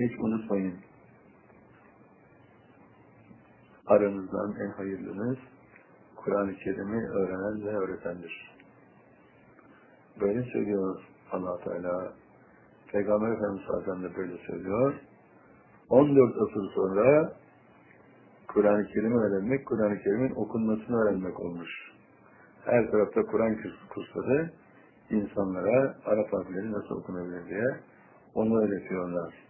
hiç unutmayın. Aranızdan en hayırlınız Kur'an-ı Kerim'i öğrenen ve öğretendir. Böyle söylüyor allah Teala. Peygamber Efendimiz Aleyhisselam da böyle söylüyor. 14 asır sonra Kur'an-ı Kerim'i öğrenmek, Kur'an-ı Kerim'in okunmasını öğrenmek olmuş. Her tarafta Kur'an kursları insanlara Arap harfleri nasıl okunabilir diye onu öğretiyorlar.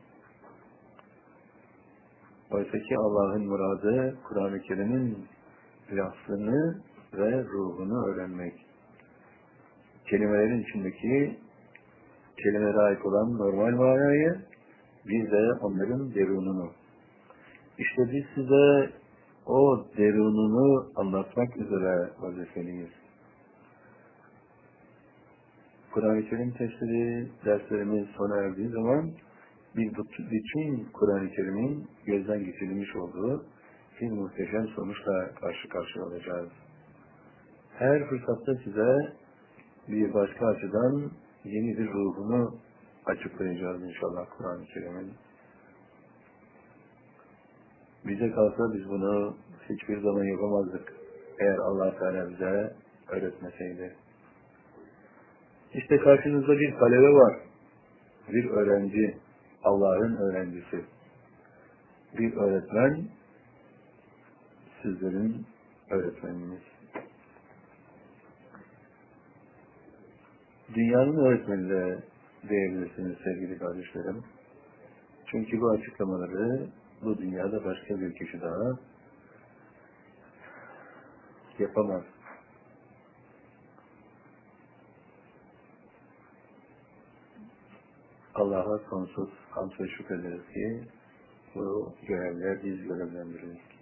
Oysa ki Allah'ın muradı Kur'an-ı Kerim'in lafzını ve ruhunu öğrenmek. Kelimelerin içindeki kelimelere ait olan normal manayı bir de onların derununu. İşte biz size o derununu anlatmak üzere vazifeliyiz. Kur'an-ı Kerim tefsiri derslerimiz sona erdiği zaman bütün Kur'an-ı Kerim'in gözden geçirilmiş olduğu bir muhteşem sonuçla karşı karşıya olacağız. Her fırsatta size bir başka açıdan yeni bir ruhunu açıklayacağız inşallah Kur'an-ı Kerim'in. Bize kalsa biz bunu hiçbir zaman yapamazdık. Eğer allah Teala bize öğretmeseydi. İşte karşınızda bir talebe var. Bir öğrenci, Allah'ın öğrencisi. Bir öğretmen, sizlerin öğretmeniniz. Dünyanın öğretmeni de diyebilirsiniz sevgili kardeşlerim. Çünkü bu açıklamaları bu dünyada başka bir kişi daha yapamaz. Allah'a sonsuz hamd ve şükrederiz ki bu görevler biz görevlendirildik.